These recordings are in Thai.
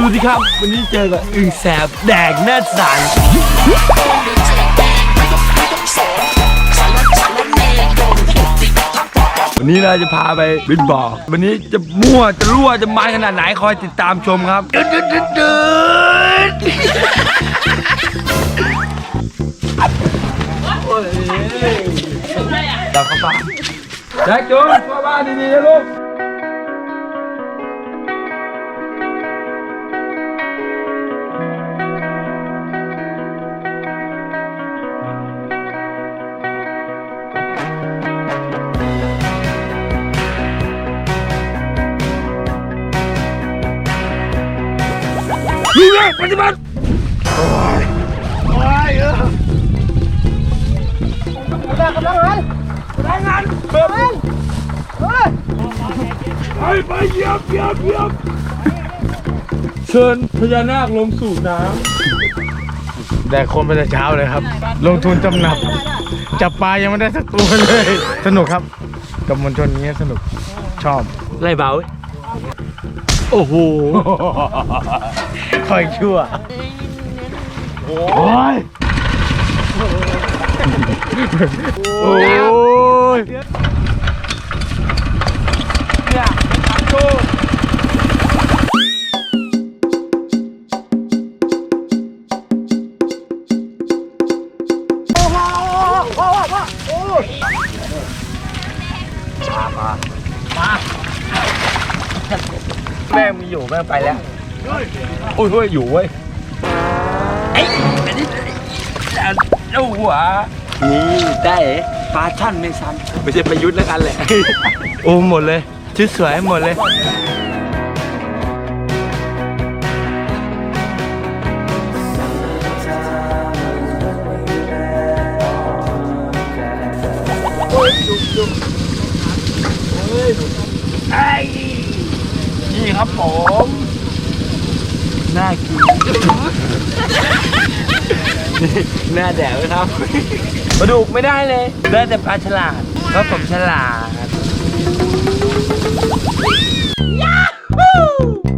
สวัสดีครับ วันนี้เจอกับอึ่งแสบแดกหน้าสันวันนี้เราจะพาไปบินบ่อวันนี้จะมั่วจะรั่วจะมันขนาดไหนคอยติดตามชมครับดืดดืดดืดดืดโอ้ยดับเข้าบ้านแจ็คจูนเข้าบ้านดีๆนะลูก ปฏิบัติโอ้ยโอ้ยเออแรงกำลังงานแรงงานเปิดไปไปเหยียบเหยียบเหยียบเชิญพญานาคลงสู่น้แดกคนไปแต่เช้าเลยครับ ลงทุนจำหนับ จับปลายังไม่ได้สักตัวเลย สนุกครับ กับมวลชนนี้สนุกชอบำไล่เบา โอ้โหคอยชั่วโอ้ยโอ้ยเนี่ยทำโชว์ แม่งมีอยู่แม่งไปแล้วโอ้ยเฮ้ยอยู่เว้ยไอ้อันนี้เจ้าหัวนี่ได้ปลาช่อนไม่ซ้ำไม่ใช่ประยุทธ์แล้วกันแหละโอ้หมดเลยชุดสวยหมดเลยไอ้นี่ ครับผมน่ากินนี่หน้าแดดไหมครับปลาดุกไม่ได้เลยได้แต่ปลาฉลาดเพราะผมฉลาดเ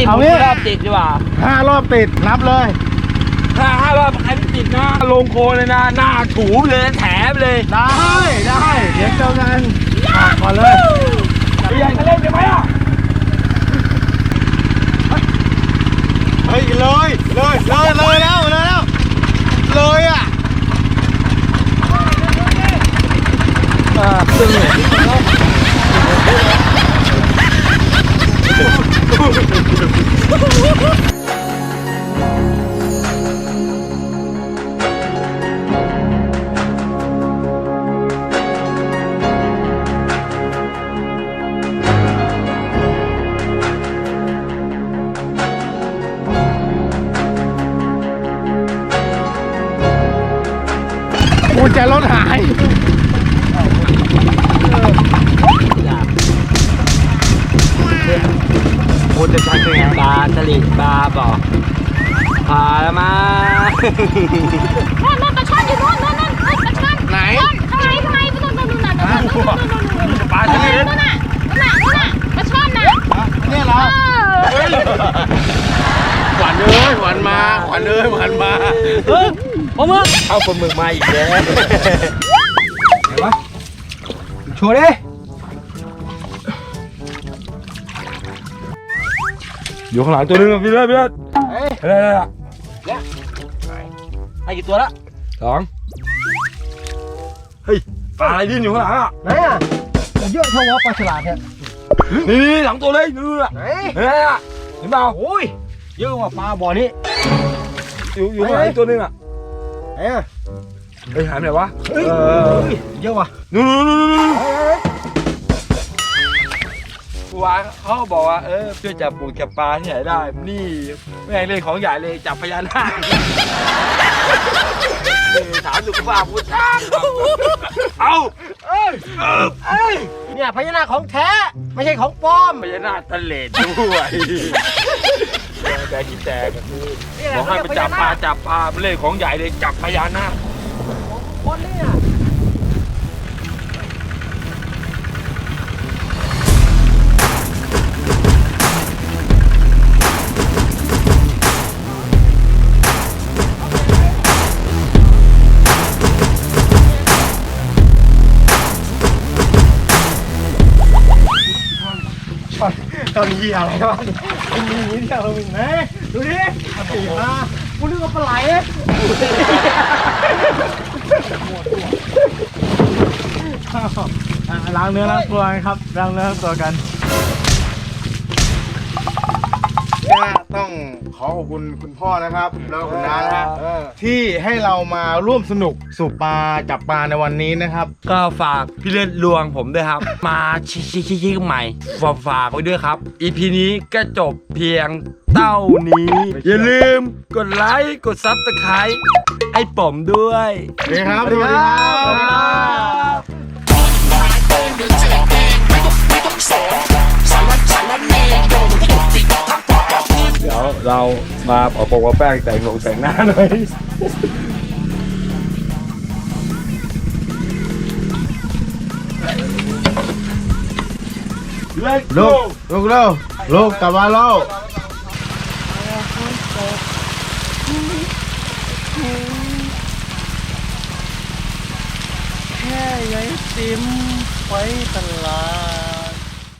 พี่ผเอามงี้รอบติดดีกว่าห้ารอบติดนับเลย ถ้าห้ารอบใครไม่ติดนะลงโคลนเลยนะ หน้าถูเลยแถมเลย ได้ได้เดี๋ยวเจอกันอะก่อนเลยพี่ใหญ่จะเล่นใช่ไหมอะเฮ้ยเลยเลยเลยเลยแล้วเลยแล้วเลยอะตึงเลย Woohoo! ปลาสลิดปลาบอกพาแล้วมานั่นนั่นปลาช่อนอยู่นู่นนู่นนู่นเอ้ยปลาช่อนไหนข้างในข้างในนู่นนู่นนู่นน่ะนู่นนู่นนู่นนู่นนู่นนู่นปลาสลิดนู่นน่ะนู่นน่ะนู่นน่ะปลาช่อนน่ะเนี่ยเหรอเออขวัญเอ้ยขวัญมาขวัญเอ้ยขวัญมาเออเอามือเอาปลาหมึกมาอีกแล้วไหนวะโชว์ดิ อยู่ข้างหลังตัวนึงอะพี่เลิศพี่เลิศเฮ้ยอะไรอะไรอะให้กี่ตัวละสองเฮ้ยปลาอะไรดิ้นอยู่ข้างหลังอะไหนอะเยอะเท่าวะปลาฉลาดเนี่ยนี่นี่หลังตัวเลยนู่นอะไหนเห็นไหมอะเห็นเปล่าโอ้ยเยอะกว่าปลาบ่อนี้อยู่อยู่ข้างหลังอีกตัวนึงอะไหนอะเฮ้ยหายไปไหนวะเฮ้ยเออเฮ้ยเยอะว่ะนู่นนู่นนู่นนู่นครู วาเขาบอกว่าเออช่วยจับปูจับปลาที่ไหนได้ นี่แม่งเล่นของใหญ่เลยจับพญานาคเออถามสุขภาพผู้ชายเอาเอ้ยเออเอ้ยเนี่ยพญานาคของแท้ไม่ใช่ของปลอมพญานาคทะเลด้วยแกกินแตกก็คือบอกให้ไปจับปลาจับปลาเล่นของใหญ่เลยจับพญานาคตอน นี้อะไรวะไอ้มีนี้ที่เราเป็นไหมดูดิตีมากูนึกว่าปลาไหลล้างเนื้อล้างตัวกันครับล้างเนื้อล้างตัวกัน ก็ต้องขอขอบคุณคุณพ่อนะครับ แล้วก็คุณน้านะฮะที่ให้เรามาร่วมสนุกสู่ปลาจับปลาในวันนี้นะครับ ก็ฝากพี่เลือดลวงผมด้วยครับ มาชิชิชิชิใหม่ฝากฝากไว้ด้วยครับอีพีนี้ก็จบเพียงเต้านี้ อย่าลืมกดไลค์กดซับสไครต์ให้ผมด้วยสวัสดีครับสวัสดีครับเดี๋ย วเรามาเอาโปะแป้งแต่งลงแต่งหน้าหน่อยลูกลูกเร็วลูกกลับมาแล้วแค่ยายติมไว้ตลาด